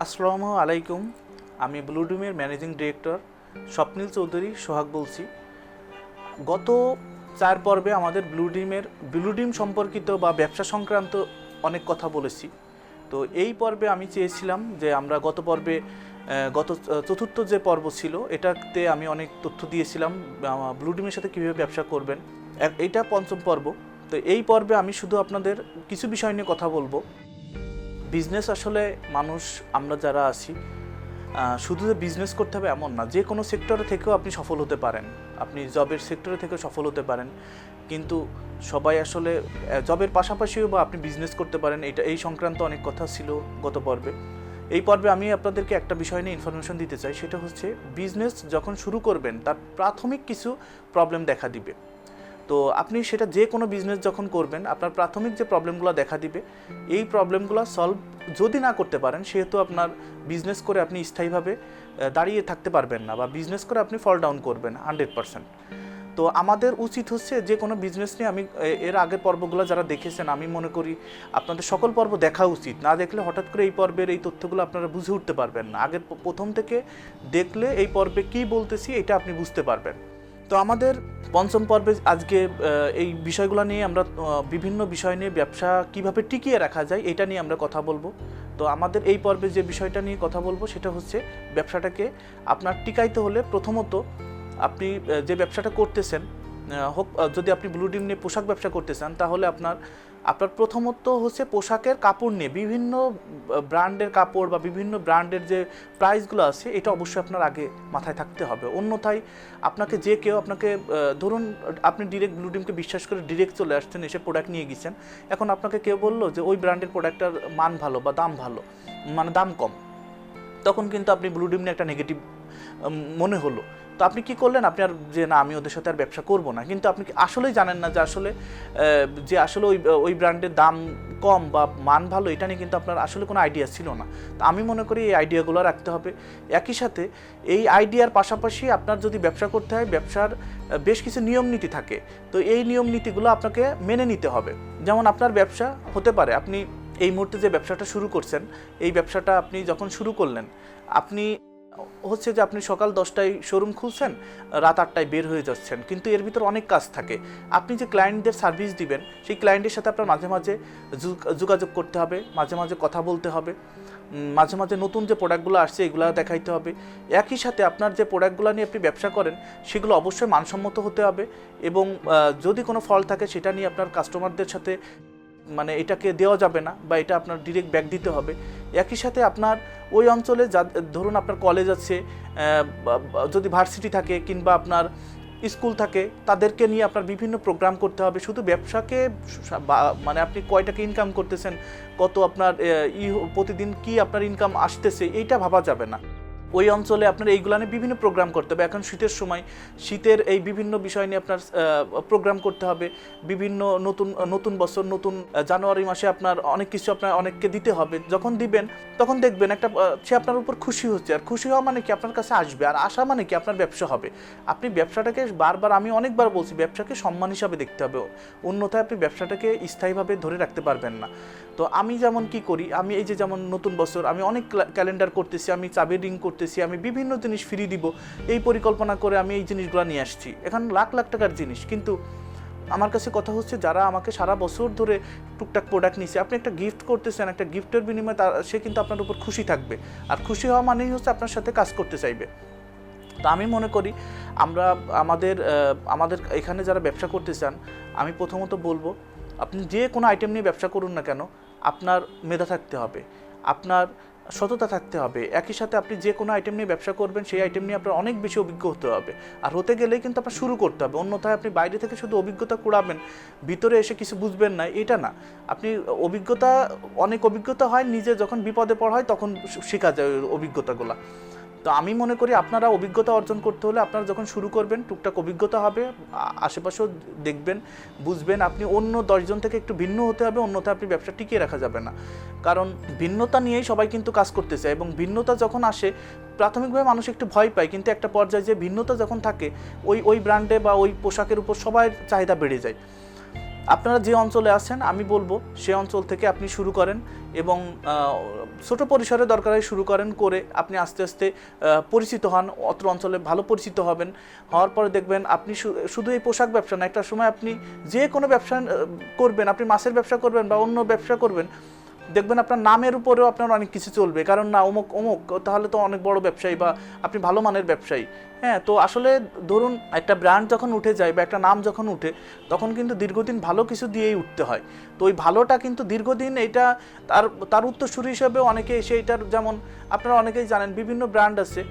আসসালামু আলাইকুম, আমি ব্লুডুমের ম্যানেজিং ডিরেক্টর স্বপ্নীল চৌধুরী, সোহাগ বলছি। গত চার পর্বে আমাদের ব্লুডিমের ব্লুডিম সম্পর্কিত বা ব্যবসা সংক্রান্ত অনেক কথা বলেছি। তো এই পর্বে আমি চেয়েছিলাম যে আমরা গত পর্বে গত চতুর্থ যে পর্ব ছিল, এটাতে আমি অনেক তথ্য দিয়েছিলাম ব্লুডিমের সাথে কীভাবে ব্যবসা করবেন। এ- এইটা পঞ্চম পর্ব। তো এই পর্বে আমি শুধু আপনাদের কিছু বিষয় নিয়ে কথা বলব। বিজনেস আসলে মানুষ, আমরা যারা আছি শুধু যে বিজনেস করতে হবে এমন না, যে কোনো সেক্টরে থেকেও আপনি সফল হতে পারেন। আপনি জবের সেক্টরে থেকেও সফল হতে পারেন। কিন্তু সবাই আসলে জবের পাশাপাশিও বা আপনি বিজনেস করতে পারেন। এটা, এই সংক্রান্ত অনেক কথা ছিল গত পর্বে। এই পর্বে আমি আপনাদেরকে একটা বিষয় নিয়ে ইনফরমেশন দিতে চাই। সেটা হচ্ছে বিজনেস যখন শুরু করবেন, তার প্রাথমিক কিছু প্রবলেম দেখা দিবে। তো আপনি সেটা যে কোনো বিজনেস যখন করবেন, আপনার প্রাথমিক যে প্রবলেমগুলো দেখা দিবে, এই প্রবলেমগুলো সলভ যদি না করতে পারেন, সেহেতু আপনার বিজনেস করে আপনি স্থায়ীভাবে দাঁড়িয়ে থাকতে পারবেন না বা বিজনেস করে আপনি ফল ডাউন করবেন হান্ড্রেড পারসেন্ট তো আমাদের উচিত হচ্ছে যে কোনো বিজনেস নিয়ে আমি এর আগের পর্বগুলো যারা দেখেছেন, আমি মনে করি আপনাদের সকল পর্ব দেখা উচিত। না দেখলে হঠাৎ করে এই পর্বের এই তথ্যগুলো আপনারা বুঝে উঠতে পারবেন না। আগের প্রথম থেকে দেখলে এই পর্বে কি বলতেছি, এটা আপনি বুঝতে পারবেন। তো আমাদের পঞ্চম পর্বে আজকে এই বিষয়গুলো নিয়ে আমরা বিভিন্ন বিষয় নিয়ে ব্যবসা কীভাবে টিকিয়ে রাখা যায়, এটা নিয়ে আমরা কথা বলব। তো আমাদের এই পর্বে যে বিষয়টা নিয়ে কথা বলব, সেটা হচ্ছে ব্যবসাটাকে আপনার টিকাইতে হলে প্রথমত আপনি যে ব্যবসাটা করতেছেন হোক যদি আপনি ব্লু ডিম নিয়ে পোশাক ব্যবসা করতে চান, তাহলে আপনার আপনার প্রথমত হচ্ছে পোশাকের কাপড় নিয়ে, বিভিন্ন ব্র্যান্ডের কাপড় বা বিভিন্ন ব্র্যান্ডের যে প্রাইসগুলো আছে, এটা অবশ্যই আপনার আগে মাথায় থাকতে হবে। অন্যথায় আপনাকে যে কেউ আপনাকে ধরুন, আপনি ডিরেক্ট ব্লু ডিমকে বিশ্বাস করে ডিরেক্ট চলে আসছেন, এসে প্রোডাক্ট নিয়ে গেছেন এখন আপনাকে কেউ বলল যে ওই ব্র্যান্ডের প্রোডাক্টটার মান ভালো বা দাম ভালো মানে দাম কম, তখন কিন্তু আপনি ব্লু ডিম নিয়ে একটা নেগেটিভ মনে হলো। তো আপনি কি করলেন? আপনি আর যে, না, আমি ওদের সাথে আর ব্যবসা করব না। কিন্তু আপনি আসলেই জানেন না যে, আসলে যে, আসলে ওই ওই ব্র্যান্ডের দাম কম বা মান ভালো, এটা নিয়ে কিন্তু আপনার আসলে কোনো আইডিয়া ছিল না। তো আমি মনে করি এই আইডিয়াগুলো রাখতে হবে। একই সাথে এই আইডিয়ার পাশাপাশি আপনার যদি ব্যবসা করতে হয়, ব্যবসার বেশ কিছু নিয়ম নীতি থাকে। তো এই নিয়ম নীতিগুলো আপনাকে মেনে নিতে হবে। যেমন আপনার ব্যবসা হতে পারে, আপনি এই মুহূর্তে যে ব্যবসাটা শুরু করছেন, এই ব্যবসাটা আপনি যখন শুরু করলেন, আপনি হচ্ছে যে আপনি সকাল দশটায় শোরুম খুলছেন, রাত আটটায় বের হয়ে যাচ্ছেন, কিন্তু এর ভিতর অনেক কাজ থাকে। আপনি যে ক্লায়েন্টদের সার্ভিস দিবেন, সেই ক্লায়েন্টের সাথে আপনার মাঝে মাঝে যোগাযোগ করতে হবে, মাঝে মাঝে কথা বলতে হবে মাঝে মাঝে নতুন যে প্রোডাক্টগুলো আসছে, এগুলো দেখাইতে হবে। একই সাথে আপনার যে প্রোডাক্টগুলো নিয়ে আপনি ব্যবসা করেন, সেগুলো অবশ্যই মানসম্মত হতে হবে এবং যদি কোনো ফল থাকে, সেটা নিয়ে আপনার কাস্টমারদের সাথে মানে এটাকে দেওয়া যাবে না বা এটা আপনার ডিরেক্ট ব্যাক দিতে হবে। একই সাথে আপনার ওই অঞ্চলে যা, ধরুন আপনার কলেজ আছে যদি ভার্সিটি থাকে কিংবা আপনার স্কুল থাকে, তাদেরকে নিয়ে আপনার বিভিন্ন প্রোগ্রাম করতে হবে। শুধু ব্যবসাকে মানে আপনি কয় টাকা ইনকাম করতেছেন, কত আপনার ই, প্রতিদিন কি আপনার ইনকাম আসতেছে, এইটা ভাবা যাবে না। ওই অঞ্চলে আপনার এইগুলো নিয়ে বিভিন্ন প্রোগ্রাম করতে হবে। এখন শীতের সময়, শীতের এই বিভিন্ন বিষয় নিয়ে আপনার প্রোগ্রাম করতে হবে। বিভিন্ন নতুন নতুন বছর, নতুন জানুয়ারি মাসে আপনার অনেক কিছু আপনার অনেককে দিতে হবে। যখন দিবেন, তখন দেখবেন একটা সে আপনার উপর খুশি হচ্ছে। আর খুশি হওয়া মানে কি? আপনার কাছে আসবে। আর আসা মানে কি? আপনার ব্যবসা হবে। আপনি ব্যবসাটাকে বারবার, আমি অনেকবার বলছি, ব্যবসাকে সম্মান হিসাবে দেখতে হবে। অন্যথায় আপনি ব্যবসাটাকে স্থায়ীভাবে ধরে রাখতে পারবেন না। তো আমি যেমন কি করি? আমি এই যে যেমন নতুন বছর, আমি অনেক ক্যালেন্ডার করতেছি, আমি চাবি রিং করতেছি। আমি বিভিন্ন জিনিস ফ্রি দিব, এই পরিকল্পনা করে আমি এই জিনিসগুলো নিয়ে আসছি। এখন লাখ লাখ টাকার জিনিস, কিন্তু আমার কাছে কথা হচ্ছে যারা আমাকে সারা বছর ধরে টুকটাক প্রোডাক্ট নিচ্ছে আপনি একটা গিফট করতেছেন, একটা গিফটের বিনিময়ে তার সে কিন্তু আপনার উপর খুশি থাকবে। আর খুশি হওয়া মানেই হচ্ছে আপনার সাথে কাজ করতে চাইবে। তো আমি মনে করি, আমরা, আমাদের আমাদের এখানে যারা ব্যবসা করতে চান, আমি প্রথমত বলব, আপনি যে কোনো আইটেম নিয়ে ব্যবসা করুন না কেন, আপনার মেধা থাকতে হবে। আপনার সততা থাকতে হবে। একই সাথে আপনি যে কোনো আইটেম নিয়ে ব্যবসা করবেন, সেই আইটেম নিয়ে আপনার অনেক বেশি অভিজ্ঞ হতে হবে। আর হতে গেলে কিন্তু আপনার শুরু করতে হবে। অন্যথায় আপনি বাইরে থেকে শুধু অভিজ্ঞতা কুড়াবেন, ভিতরে এসে কিছু বুঝবেন না, এটা না। আপনি অভিজ্ঞতা, অনেক অভিজ্ঞতা হয়, নিজে যখন বিপদে পড়া হয়, তখন শেখা যায় অভিজ্ঞতাগুলা। তো আমি মনে করি আপনারা অভিজ্ঞতা অর্জন করতে হলে আপনারা যখন শুরু করবেন, টুকটাক অভিজ্ঞতা হবে আশেপাশেও দেখবেন, বুঝবেন আপনি অন্য দশজন থেকে একটু ভিন্ন হতে হবে, অন্যথায় আপনি ব্যবসা টিকিয়ে রাখা যাবে না। কারণ ভিন্নতা নিয়েই সবাই কিন্তু কাজ করতে চায় এবং ভিন্নতা যখন আসে, প্রাথমিকভাবে মানুষ একটু ভয় পায়, কিন্তু একটা পর্যায়ে যে ভিন্নতা যখন থাকে, ওই ওই ব্র্যান্ডে বা ওই পোশাকের উপর সবার চাহিদা বেড়ে যায়। আপনারা যে অঞ্চলে আছেন, আমি বলব সে অঞ্চল থেকে আপনি শুরু করেন এবং ছোট পরিসরে দরকার হয় শুরু করেন করে আপনি আস্তে আস্তে পরিচিত হন, অত্র অঞ্চলে ভালো পরিচিত হবেন। হওয়ার পরে দেখবেন আপনি শুধু এই পোশাক ব্যবসা না, একটা সময় আপনি যে কোনো ব্যবসা করবেন, আপনি মাছের ব্যবসা করবেন বা অন্য ব্যবসা করবেন দেখবেন আপনার নামের উপরেও আপনার অনেক কিছু চলবে। কারণ না, অমুক অমুক, তাহলে তো অনেক বড় ব্যবসায়ী বা আপনি ভালো মানের ব্যবসায়ী। হ্যাঁ তো আসলে ধরুন একটা ব্র্যান্ড যখন উঠে যায় বা একটা নাম যখন উঠে, তখন কিন্তু দীর্ঘদিন ভালো কিছু দিয়েই উঠতে হয়। তো ওই ভালোটা কিন্তু দীর্ঘদিন এটা তার তার উত্তরসূরি হিসেবে অনেকে এসে এটার যেমন আপনারা অনেকেই জানেন, বিভিন্ন ব্র্যান্ড আছে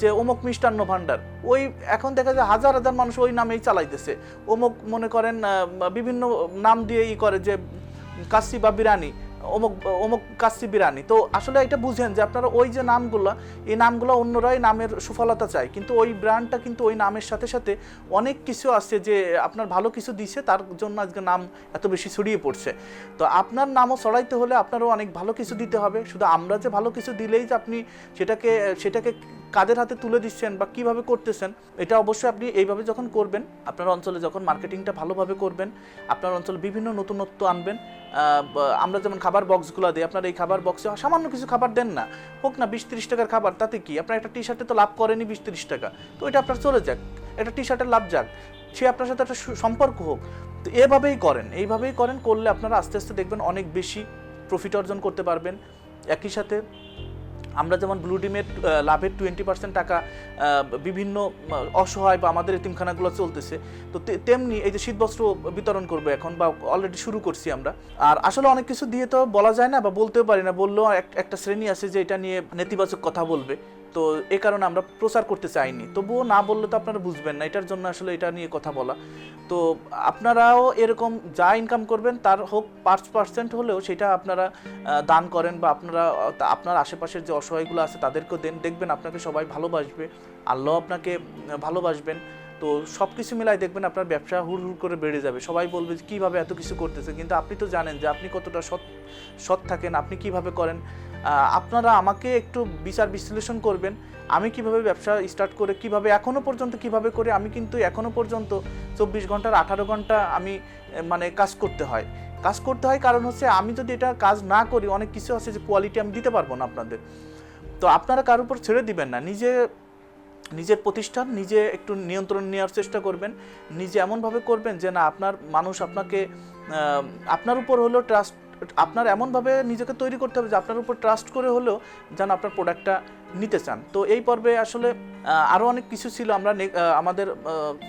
যে অমুক মিষ্টান্ন ভাণ্ডার। ওই এখন দেখা যায় হাজার হাজার মানুষ ওই নামেই চালাইতেছে। অমুক মনে করেন বিভিন্ন নাম দিয়ে ই করে যে কাশি বা বিরানি অমুক অমুক কাশি বিরানি। তো আসলে এটা বুঝেন যে আপনারা ওই যে নামগুলো, এই নামগুলো অন্যরাই নামের সুফলতা চায়। কিন্তু ওই ব্র্যান্ডটা কিন্তু ওই নামের সাথে সাথে অনেক কিছু আছে যে আপনার ভালো কিছু দিছে, তার জন্য আজকে নাম এত বেশি ছড়িয়ে পড়ছে। তো আপনার নামও ছড়াইতে হলে আপনারও অনেক ভালো কিছু দিতে হবে। শুধু আমরা যে ভালো কিছু দিলেই যে আপনি সেটাকে সেটাকে কাদের হাতে তুলে দিচ্ছেন বা কীভাবে করতেছেন, এটা অবশ্যই আপনি এইভাবে যখন করবেন, আপনার অঞ্চলে যখন মার্কেটিংটা ভালোভাবে করবেন, আপনার অঞ্চলে বিভিন্ন নতুনত্ব আনবেন আমরা যেমন খাবার বক্সগুলো দিই আপনার এই খাবার বক্সে সামান্য কিছু খাবার দেন না। হোক না, বিশ তিরিশ টাকার খাবার, তাতে কি? আপনার একটা টি শার্টে তো লাভ করেনি বিশ তিরিশ টাকা। তো এটা আপনার চলে যাক। একটা টি শার্টের লাভ যাক। সে আপনার সাথে একটা সম্পর্ক হোক। তো এভাবেই করেন। এইভাবেই করেন, করলে আপনারা আস্তে আস্তে দেখবেন অনেক বেশি প্রফিট অর্জন করতে পারবেন। একই সাথে আমরা যেমন ব্লু ডিমের লাভের টোয়েন্টি পার্সেন্ট টাকা বিভিন্ন অসহায় বা আমাদের এতিমখানাগুলো চলতেছে, তো তেমনি এই যে শীতবস্ত্র বিতরণ করবে এখন বা অলরেডি শুরু করছি আমরা। আর আসলে অনেক কিছু দিয়ে তো বলা যায় না বা বলতেও পারি না, বললেও এক- একটা শ্রেণি আছে যে এটা নিয়ে নেতিবাচক কথা বলবে। তো এ কারণে আমরা প্রচার করতে চাইনি। তবুও না বললে তো আপনারা বুঝবেন না, এটার জন্য আসলে এটা নিয়ে কথা বলা। তো আপনারাও এরকম যা ইনকাম করবেন তার হোক পাঁচ পার্সেন্ট হলেও সেটা আপনারা দান করেন বা আপনারা, আপনার আশেপাশের যে অসহায়গুলো আছে তাদেরকেও দেন, দেখবেন আপনাকে সবাই ভালোবাসবে, আল্লাহ আপনাকে ভালোবাসবেন। তো সব কিছু মিলাই দেখবেন আপনার ব্যবসা হুড় হুড় করে বেড়ে যাবে। সবাই বলবে যে কীভাবে এত কিছু করতেছে, কিন্তু আপনি তো জানেন যে আপনি কতটা সৎ সৎ থাকেন, আপনি কীভাবে করেন। আপনারা আমাকে একটু বিচার বিশ্লেষণ করবেন। আমি কীভাবে ব্যবসা স্টার্ট করে, কীভাবে এখনও পর্যন্ত, কীভাবে করে আমি কিন্তু এখনও পর্যন্ত চব্বিশ ঘণ্টার আঠারো ঘণ্টা আমি মানে কাজ করতে হয়। কাজ করতে হয় কারণ হচ্ছে আমি যদি এটা কাজ না করি, অনেক কিছু আছে যে কোয়ালিটি আমি দিতে পারব না আপনাদের। তো আপনারা কারোর উপর ছেড়ে দিবেন না, নিজে, নিজের প্রতিষ্ঠান, নিজে একটু নিয়ন্ত্রণ নেওয়ার চেষ্টা করবেন। নিজে এমনভাবে করবেন যে না, আপনার মানুষ আপনাকে আপনার উপর হলো ট্রাস্ট আপনার এমনভাবে নিজেকে তৈরি করতে হবে যে আপনার উপর ট্রাস্ট করে হলেও যেন আপনার প্রোডাক্টটা নিতে চান। তো এই পর্বে আসলে আরও অনেক কিছু ছিল। আমরা আমাদের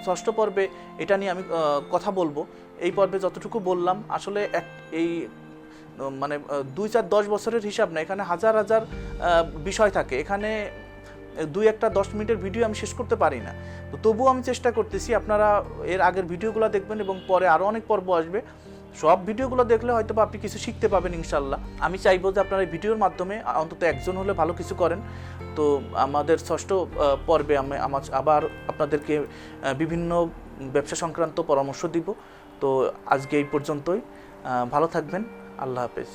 ষষ্ঠ পর্বে এটা নিয়ে আমি কথা বলব। এই পর্বে যতটুকু বললাম, আসলে এক, এই মানে দুই চার দশ বছরের হিসাব না, এখানে হাজার হাজার বিষয় থাকে। এখানে দুই একটা দশ মিনিটের ভিডিও আমি শেষ করতে পারি না। তো তবুও আমি চেষ্টা করতেছি, আপনারা এর আগের ভিডিওগুলো দেখবেন এবং পরে আরও অনেক পর্ব আসবে। সব ভিডিওগুলো দেখলে হয়তো আপনি কিছু শিখতে পাবেন ইনশাল্লাহ আমি চাইব যে আপনারা এই ভিডিওর মাধ্যমে অন্তত একজন হলে ভালো কিছু করেন। তো আমাদের ষষ্ঠ পর্বে আমি আমার আবার আপনাদেরকে বিভিন্ন ব্যবসা সংক্রান্ত পরামর্শ দিব। তো আজকে এই পর্যন্তই। ভালো থাকবেন। আল্লাহ হাফেজ।